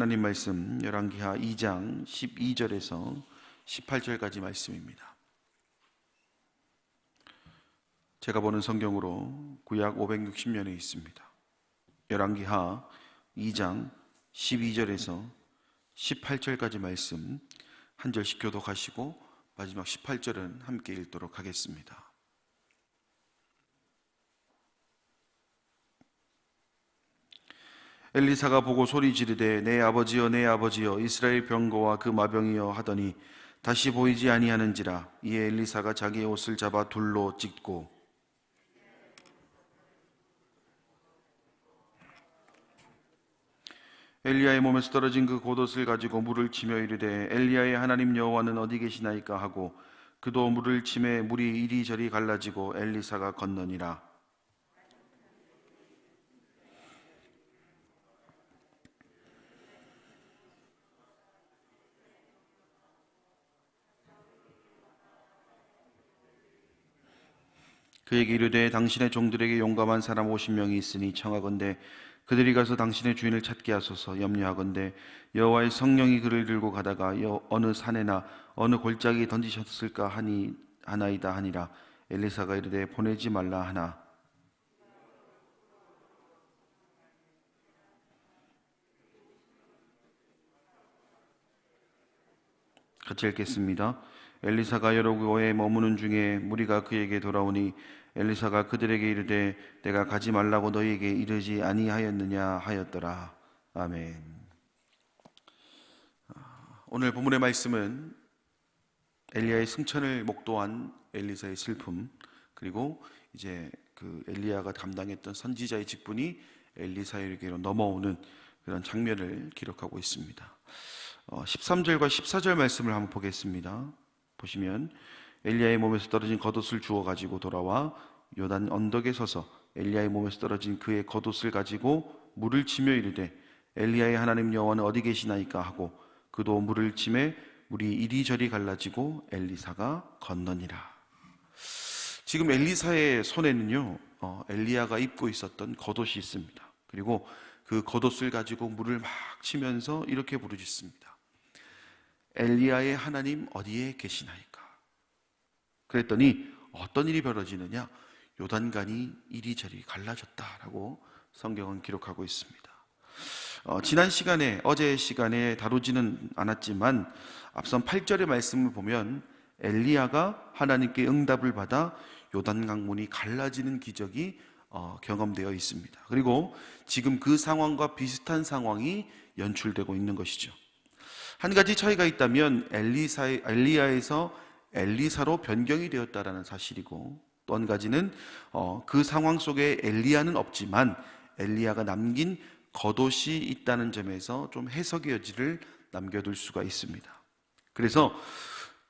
하나님 말씀 열왕기하 2장 12절에서 18절까지 말씀입니다. 제가 보는 성경으로 구약 560년에 있습니다. 열왕기하 2장 12절에서 18절까지 말씀 한 절씩 교독하시고 마지막 18절은 함께 읽도록 하겠습니다. 엘리사가 보고 소리 지르되 내 아버지여 내 아버지여 이스라엘 병거와 그 마병이여 하더니 다시 보이지 아니하는지라 이에 엘리사가 자기의 옷을 잡아 둘로 찢고. 엘리야의 몸에서 떨어진 그 겉옷을 가지고 물을 치며 이르되 엘리야의 하나님 여호와는 어디 계시나이까 하고 그도 물을 치매 물이 이리저리 갈라지고 엘리사가 건너니라 그에게 이르되 당신의 종들에게 용감한 사람 50명이 있으니 청하건대 그들이 가서 당신의 주인을 찾게 하소서 염려하건대 여호와의 성령이 그를 들고 가다가 여 어느 산에나 어느 골짜기에 던지셨을까 하니 하나이다 하니라. 엘리사가 이르되 보내지 말라 하나 같이 읽겠습니다. 엘리사가 여러 곳에 머무는 중에 무리가 그에게 돌아오니 엘리사가 그들에게 이르되 내가 가지 말라고 너희에게 이르지 아니하였느냐 하였더라. 아멘. 아, 오늘 본문의 말씀은 엘리야의 승천을 목도한 엘리사의 슬픔 그리고 이제 그 엘리야가 담당했던 선지자의 직분이 엘리사에게로 넘어오는 그런 장면을 기록하고 있습니다. 어, 13절과 14절 말씀을 한번 보겠습니다. 보시면 엘리야의 몸에서 떨어진 겉옷을 주워 가지고 돌아와 요단 언덕에 서서 엘리야의 몸에서 떨어진 그의 겉옷을 가지고 물을 치며 이르되 엘리야의 하나님 여호와는 어디 계시나이까 하고 그도 물을 치매 물이 이리저리 갈라지고 엘리사가 건너니라. 지금 엘리사의 손에는요 어, 엘리야가 입고 있었던 겉옷이 있습니다. 그리고 그 겉옷을 가지고 물을 막 치면서 이렇게 부르짖습니다. 엘리야의 하나님 어디에 계시나이까? 그랬더니 어떤 일이 벌어지느냐? 요단강이 이리저리 갈라졌다라고 성경은 기록하고 있습니다. 어, 지난 시간에 어제 시간에 다루지는 않았지만 앞선 8절의 말씀을 보면 엘리야가 하나님께 응답을 받아 요단 강 문이 갈라지는 기적이 어, 경험되어 있습니다. 그리고 지금 그 상황과 비슷한 상황이 연출되고 있는 것이죠. 한 가지 차이가 있다면 엘리사 엘리야에서 엘리사로 변경이 되었다라는 사실이고 또 한 가지는 어, 그 상황 속에 엘리야는 없지만 엘리야가 남긴 겉옷이 있다는 점에서 좀 해석의 여지를 남겨둘 수가 있습니다. 그래서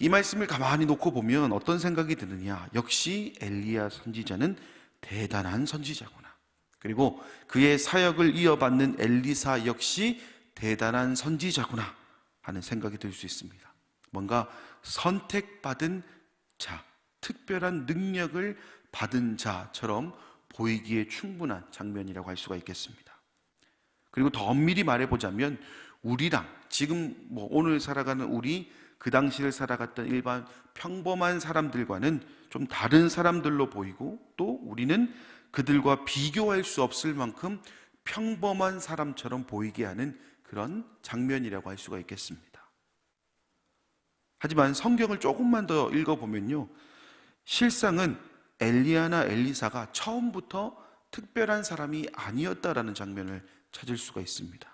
이 말씀을 가만히 놓고 보면 어떤 생각이 드느냐? 역시 엘리야 선지자는 대단한 선지자구나. 그리고 그의 사역을 이어받는 엘리사 역시 대단한 선지자구나 하는 생각이 들 수 있습니다. 뭔가 선택받은 자, 특별한 능력을 받은 자처럼 보이기에 충분한 장면이라고 할 수가 있겠습니다. 그리고 더 엄밀히 말해보자면 우리랑 지금 뭐 오늘 살아가는 우리 그 당시를 살아갔던 일반 평범한 사람들과는 좀 다른 사람들로 보이고 또 우리는 그들과 비교할 수 없을 만큼 평범한 사람처럼 보이게 하는 그런 장면이라고 할 수가 있겠습니다. 하지만 성경을 조금만 더 읽어보면요. 실상은 엘리야나 엘리사가 처음부터 특별한 사람이 아니었다라는 장면을 찾을 수가 있습니다.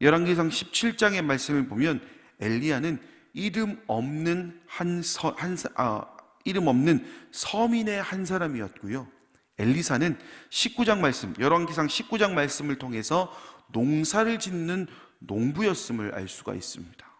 열왕기상 17장의 말씀을 보면 엘리야는 이름 없는 한, 서, 한 아, 이름 없는 서민의 한 사람이었고요. 엘리사는 19장 말씀, 열왕기상 19장 말씀을 통해서 농사를 짓는 농부였음을 알 수가 있습니다.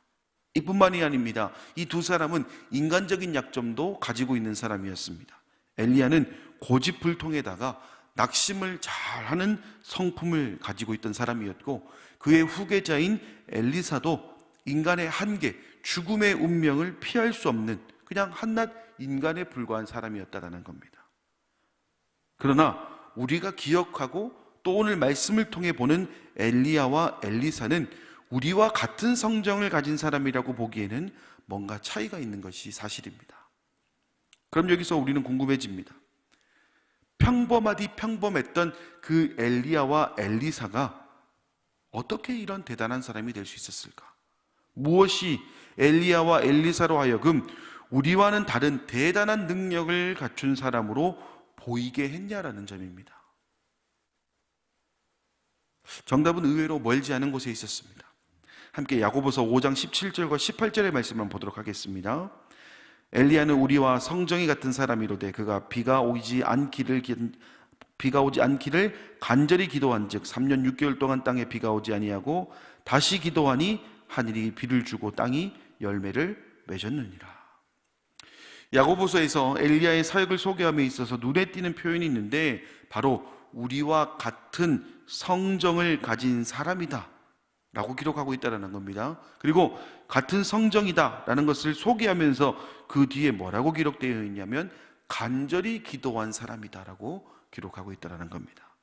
이뿐만이 아닙니다. 이 두 사람은 인간적인 약점도 가지고 있는 사람이었습니다. 엘리야는 고집불통에다가 낙심을 잘하는 성품을 가지고 있던 사람이었고 그의 후계자인 엘리사도 인간의 한계, 죽음의 운명을 피할 수 없는 그냥 한낱 인간에 불과한 사람이었다라는 겁니다. 그러나 우리가 기억하고 또 오늘 말씀을 통해 보는 엘리야와 엘리사는 우리와 같은 성정을 가진 사람이라고 보기에는 뭔가 차이가 있는 것이 사실입니다. 그럼 여기서 우리는 궁금해집니다. 평범하디 평범했던 그 엘리야와 엘리사가 어떻게 이런 대단한 사람이 될 수 있었을까? 무엇이 엘리야와 엘리사로 하여금 우리와는 다른 대단한 능력을 갖춘 사람으로 보이게 했냐라는 점입니다. 정답은 의외로 멀지 않은 곳에 있었습니다. 함께 야고보서 5장 17절과 18절의 말씀만 보도록 하겠습니다. 엘리야는 우리와 성정이 같은 사람이로되 그가 비가 오지 않기를 기- 비가 오지 않기를 간절히 기도한즉 3년 6개월 동안 땅에 비가 오지 아니하고 다시 기도하니 하늘이 비를 주고 땅이 열매를 맺었느니라. 야고보서에서 엘리야의 사역을 소개함에 있어서 눈에 띄는 표현이 있는데 바로 우리와 같은 성정을 가진 사람이다. 라고 기록하고 있다는 겁니다. 그리고 같은 성정이다. 라는 것을 소개하면서 그 뒤에 뭐라고 기록되어 있냐면 간절히 기도한 사람이다. 라고 기록하고 있다는 겁니다.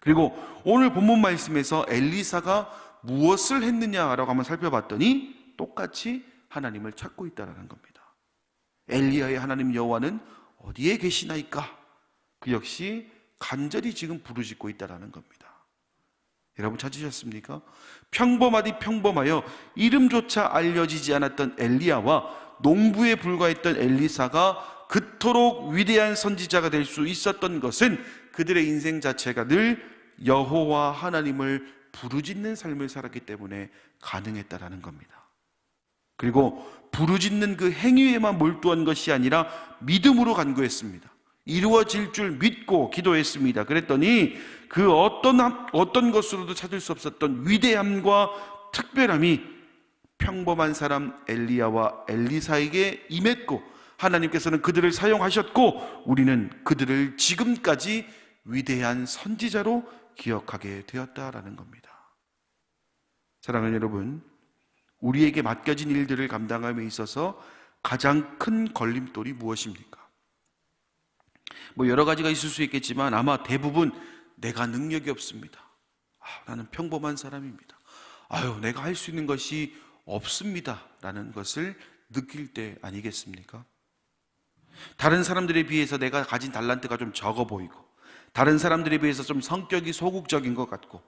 그리고 오늘 본문 말씀에서 엘리사가 무엇을 했느냐라고 한번 살펴봤더니 똑같이 하나님을 찾고 있다는 겁니다. 엘리야의 하나님 여호와는 어디에 계시나이까? 그 역시 간절히 지금 부르짖고 있다라는 겁니다. 여러분 찾으셨습니까? 평범하디 평범하여 이름조차 알려지지 않았던 엘리야와 농부에 불과했던 엘리사가 그토록 위대한 선지자가 될 수 있었던 것은 그들의 인생 자체가 늘 여호와 하나님을 부르짖는 삶을 살았기 때문에 가능했다라는 겁니다. 그리고 부르짖는 그 행위에만 몰두한 것이 아니라 믿음으로 간구했습니다. 이루어질 줄 믿고 기도했습니다. 그랬더니 그 어떤 함- 어떤 것으로도 찾을 수 없었던 위대함과 특별함이 평범한 사람 엘리야와 엘리사에게 임했고 하나님께서는 그들을 사용하셨고 우리는 그들을 지금까지 위대한 선지자로 기억하게 되었다라는 겁니다. 사랑하는 여러분, 우리에게 맡겨진 일들을 감당함에 있어서 가장 큰 걸림돌이 무엇입니까? 뭐 여러 가지가 있을 수 있겠지만 아마 대부분 내가 능력이 없습니다. 아, 나는 평범한 사람입니다. 아유, 내가 할 수 있는 것이 없습니다. 라는 것을 느낄 때 아니겠습니까? 다른 사람들에 비해서 내가 가진 달란트가 좀 적어 보이고, 다른 사람들에 비해서 좀 성격이 소극적인 것 같고,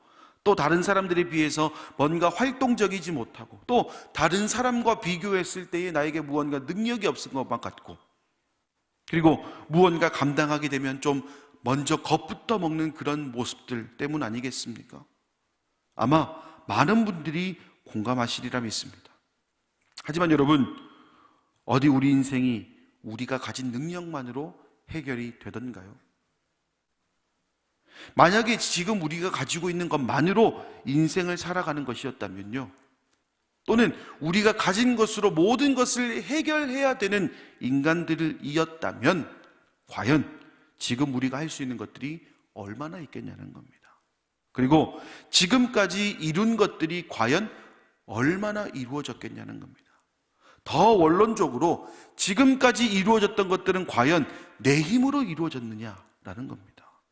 또 다른 사람들에 비해서 뭔가 활동적이지 못하고, 또 다른 사람과 비교했을 때에 나에게 무언가 능력이 없은 것만 같고, 그리고 무언가 감당하게 되면 좀 먼저 겁부터 먹는 그런 모습들 때문 아니겠습니까? 아마 많은 분들이 공감하시리라 믿습니다. 하지만 여러분, 어디 우리 인생이 우리가 가진 능력만으로 해결이 되던가요? 만약에 지금 우리가 가지고 있는 것만으로 인생을 살아가는 것이었다면요. 또는 우리가 가진 것으로 모든 것을 해결해야 되는 인간들이었다면 과연 지금 우리가 할 수 있는 것들이 얼마나 있겠냐는 겁니다. 그리고 지금까지 이룬 것들이 과연 얼마나 이루어졌겠냐는 겁니다. 더 원론적으로 지금까지 이루어졌던 것들은 과연 내 힘으로 이루어졌느냐라는 겁니다.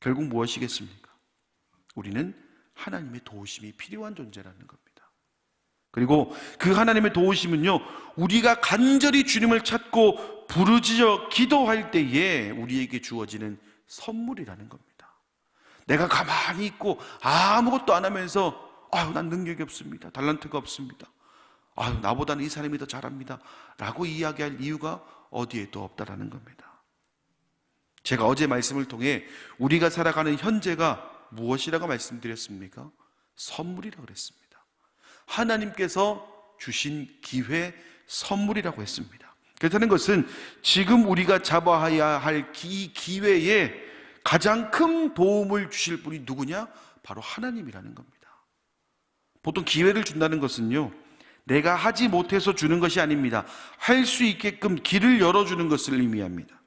결국 무엇이겠습니까? 우리는 하나님의 도우심이 필요한 존재라는 겁니다. 그리고 그 하나님의 도우심은요, 우리가 간절히 주님을 찾고 부르짖어 기도할 때에 우리에게 주어지는 선물이라는 겁니다. 내가 가만히 있고 아무것도 안 하면서 아유, 난 능력이 없습니다. 달란트가 없습니다. 아유, 나보다는 이 사람이 더 잘합니다. 라고 이야기할 이유가 어디에도 없다라는 겁니다. 제가 어제 말씀을 통해 우리가 살아가는 현재가 무엇이라고 말씀드렸습니까? 선물이라고 그랬습니다. 하나님께서 주신 기회 선물이라고 했습니다. 그렇다는 것은 지금 우리가 잡아야 할 이 기회에 가장 큰 도움을 주실 분이 누구냐? 바로 하나님이라는 겁니다. 보통 기회를 준다는 것은요, 내가 하지 못해서 주는 것이 아닙니다. 할 수 있게끔 길을 열어주는 것을 의미합니다.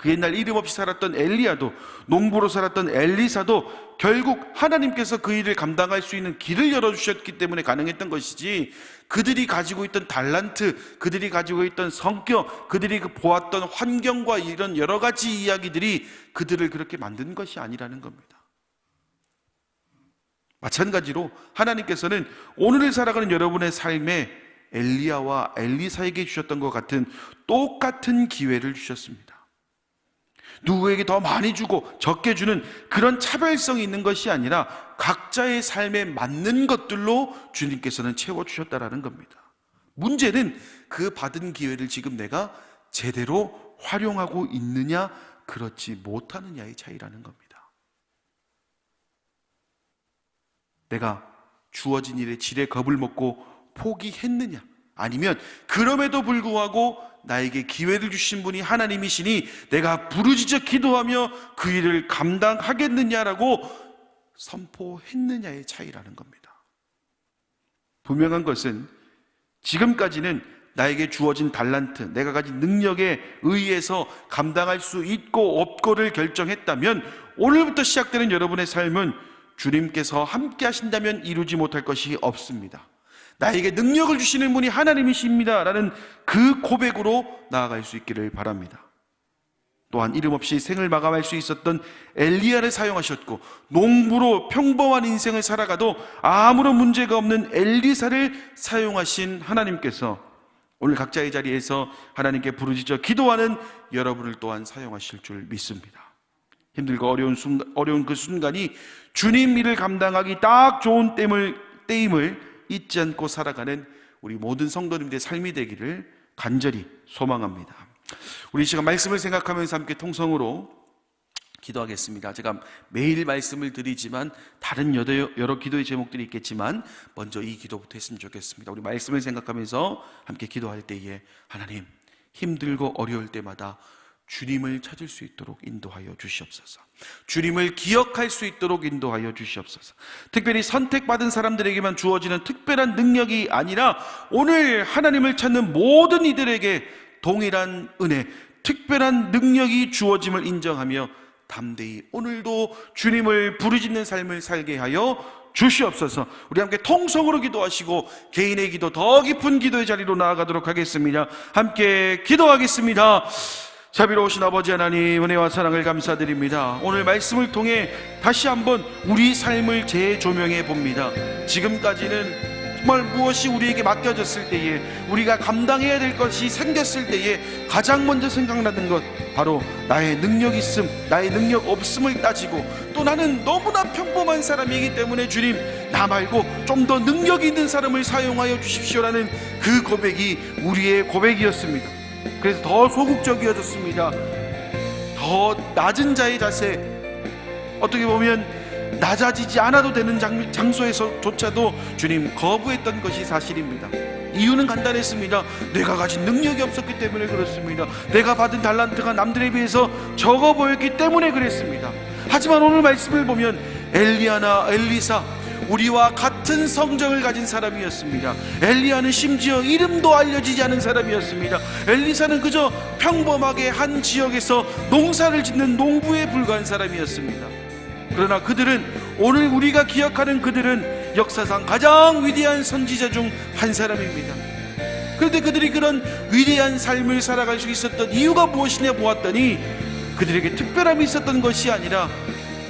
그 옛날 이름 없이 살았던 엘리야도 농부로 살았던 엘리사도 결국 하나님께서 그 일을 감당할 수 있는 길을 열어주셨기 때문에 가능했던 것이지 그들이 가지고 있던 달란트, 그들이 가지고 있던 성격, 그들이 그 보았던 환경과 이런 여러 가지 이야기들이 그들을 그렇게 만든 것이 아니라는 겁니다. 마찬가지로 하나님께서는 오늘을 살아가는 여러분의 삶에 엘리야와 엘리사에게 주셨던 것 같은 똑같은 기회를 주셨습니다. 누구에게 더 많이 주고 적게 주는 그런 차별성이 있는 것이 아니라 각자의 삶에 맞는 것들로 주님께서는 채워주셨다라는 겁니다. 문제는 그 받은 기회를 지금 내가 제대로 활용하고 있느냐, 그렇지 못하느냐의 차이라는 겁니다. 내가 주어진 일에 질에 겁을 먹고 포기했느냐, 아니면 그럼에도 불구하고 나에게 기회를 주신 분이 하나님이시니 내가 부르짖어 기도하며 그 일을 감당하겠느냐라고 선포했느냐의 차이라는 겁니다. 분명한 것은 지금까지는 나에게 주어진 달란트, 내가 가진 능력에 의해서 감당할 수 있고 없고를 결정했다면 오늘부터 시작되는 여러분의 삶은 주님께서 함께 하신다면 이루지 못할 것이 없습니다. 나에게 능력을 주시는 분이 하나님이십니다. 라는 그 고백으로 나아갈 수 있기를 바랍니다. 또한 이름 없이 생을 마감할 수 있었던 엘리야를 사용하셨고 농부로 평범한 인생을 살아가도 아무런 문제가 없는 엘리사를 사용하신 하나님께서 오늘 각자의 자리에서 하나님께 부르짖어 기도하는 여러분을 또한 사용하실 줄 믿습니다. 힘들고 어려운 순간, 어려운 그 순간이 주님 일을 감당하기 딱 좋은 때임을, 때임을 잊지 않고 살아가는 우리 모든 성도님들의 삶이 되기를 간절히 소망합니다. 우리 이 시간 말씀을 생각하면서 함께 통성으로 기도하겠습니다. 제가 매일 말씀을 드리지만 다른 여러, 여러 기도의 제목들이 있겠지만 먼저 이 기도부터 했으면 좋겠습니다. 우리 말씀을 생각하면서 함께 기도할 때에 하나님 힘들고 어려울 때마다 주님을 찾을 수 있도록 인도하여 주시옵소서. 주님을 기억할 수 있도록 인도하여 주시옵소서. 특별히 선택받은 사람들에게만 주어지는 특별한 능력이 아니라 오늘 하나님을 찾는 모든 이들에게 동일한 은혜, 특별한 능력이 주어짐을 인정하며 담대히 오늘도 주님을 부르짖는 삶을 살게 하여 주시옵소서. 우리 함께 통성으로 기도하시고 개인의 기도 더 깊은 기도의 자리로 나아가도록 하겠습니다. 함께 기도하겠습니다. 자비로우신 아버지 하나님 은혜와 사랑을 감사드립니다. 오늘 말씀을 통해 다시 한번 우리 삶을 재조명해 봅니다. 지금까지는 정말 무엇이 우리에게 맡겨졌을 때에 우리가 감당해야 될 것이 생겼을 때에 가장 먼저 생각나는 것 바로 나의 능력 있음, 나의 능력 없음을 따지고 또 나는 너무나 평범한 사람이기 때문에 주님 나 말고 좀 더 능력 있는 사람을 사용하여 주십시오라는 그 고백이 우리의 고백이었습니다. 그래서 더 소극적이어졌습니다. 더 낮은 자의 자세, 어떻게 보면 낮아지지 않아도 되는 장, 장소에서조차도 주님 거부했던 것이 사실입니다. 이유는 간단했습니다. 내가 가진 능력이 없었기 때문에 그렇습니다. 내가 받은 달란트가 남들에 비해서 적어 보였기 때문에 그랬습니다. 하지만 오늘 말씀을 보면 엘리야나 엘리사 우리와 같은 성정을 가진 사람이었습니다. 엘리야는 심지어 이름도 알려지지 않은 사람이었습니다. 엘리사는 그저 평범하게 한 지역에서 농사를 짓는 농부에 불과한 사람이었습니다. 그러나 그들은 오늘 우리가 기억하는 그들은 역사상 가장 위대한 선지자 중 한 사람입니다. 그런데 그들이 그런 위대한 삶을 살아갈 수 있었던 이유가 무엇이냐 보았더니 그들에게 특별함이 있었던 것이 아니라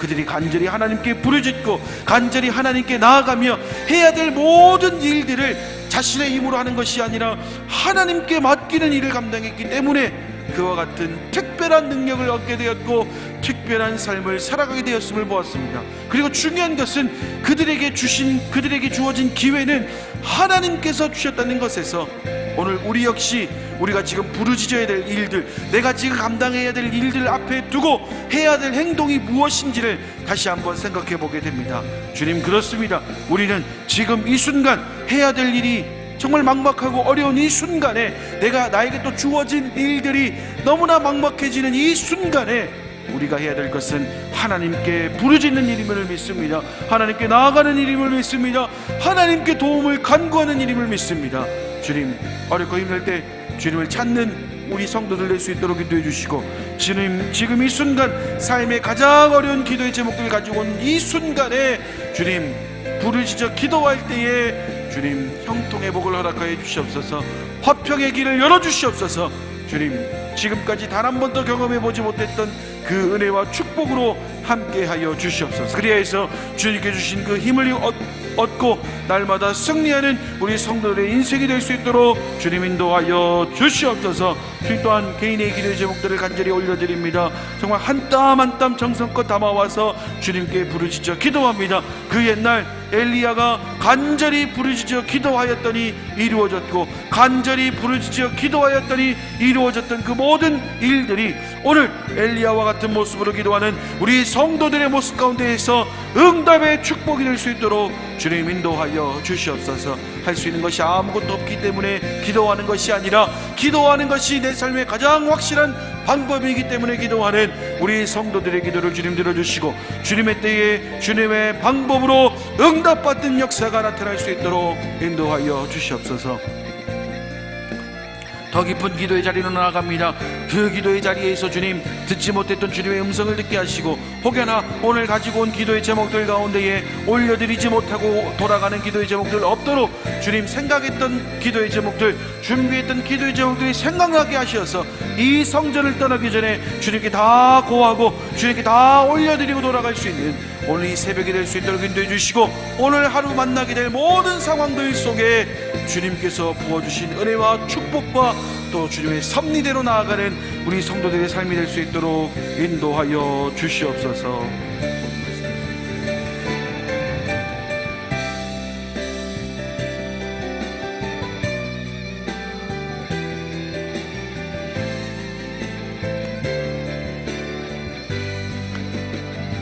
그들이 간절히 하나님께 부르짖고 간절히 하나님께 나아가며 해야 될 모든 일들을 자신의 힘으로 하는 것이 아니라 하나님께 맡기는 일을 감당했기 때문에 그와 같은 특별한 능력을 얻게 되었고 특별한 삶을 살아가게 되었음을 보았습니다. 그리고 중요한 것은 그들에게 주신 그들에게 주어진 기회는 하나님께서 주셨다는 것에서 오늘 우리 역시 우리가 지금 부르짖어야 될 일들, 내가 지금 감당해야 될 일들 앞에 두고 해야 될 행동이 무엇인지를 다시 한번 생각해 보게 됩니다. 주님 그렇습니다. 우리는 지금 이 순간 해야 될 일이 정말 막막하고 어려운 이 순간에 내가 나에게 또 주어진 일들이 너무나 막막해지는 이 순간에 우리가 해야 될 것은 하나님께 부르짖는 일임을 믿습니다. 하나님께 나아가는 일임을 믿습니다. 하나님께 도움을 간구하는 일임을 믿습니다. 주님 어렵고 힘들 때 주님을 찾는 우리 성도들 낼수 있도록 인도해 주시고 주님 지금 이 순간 삶의 가장 어려운 기도의 제목들을 가지고 온 이 순간에 주님 부르짖어 기도할 때에 주님 형통의 복을 허락하여 주시옵소서. 화평의 길을 열어 주시옵소서. 주님 지금까지 단 한 번도 경험해 보지 못했던 그 은혜와 축복으로 함께하여 주시옵소서. 그리하여서 주님께 주신 그 힘을 얻, 얻고 날마다 승리하는 우리 성도들의 인생이 될 수 있도록 주님 인도하여 주시옵소서. 주님 또한 개인의 기도의 제목들을 간절히 올려드립니다. 정말 한 땀 한 땀 정성껏 담아와서 주님께 부르짖어 기도합니다. 그 옛날 엘리야가 간절히 부르짖어 기도하였더니 이루어졌고 간절히 부르짖어 기도하였더니 이루어졌던 그 모든 일들이 오늘 엘리야와 같은 모습으로 기도하는 우리 성도들의 모습 가운데에서 응답의 축복이 될 수 있도록 주님 인도하여 주시옵소서. 할 수 있는 것이 아무것도 없기 때문에 기도하는 것이 아니라 기도하는 것이 내 삶의 가장 확실한 방법이기 때문에 기도하는 우리 성도들의 기도를 주님 들어주시고 주님의 때에 주님의 방법으로 응답받는 역사가 나타날 수 있도록 인도하여 주시옵소서 더 깊은 기도의 자리로 나아갑니다. 그 기도의 자리에서 주님 듣지 못했던 주님의 음성을 듣게 하시고 혹여나 오늘 가지고 온 기도의 제목들 가운데에 올려드리지 못하고 돌아가는 기도의 제목들 없도록 주님 생각했던 기도의 제목들 준비했던 기도의 제목들이 생각나게 하셔서 이 성전을 떠나기 전에 주님께 다 고하고 주님께 다 올려드리고 돌아갈 수 있는 오늘 이 새벽이 될 수 있도록 인도해 주시고 오늘 하루 만나게 될 모든 상황들 속에 주님께서 부어주신 은혜와 축복과 또 주님의 섭리대로 나아가는 우리 성도들의 삶이 될 수 있도록 인도하여 주시옵소서.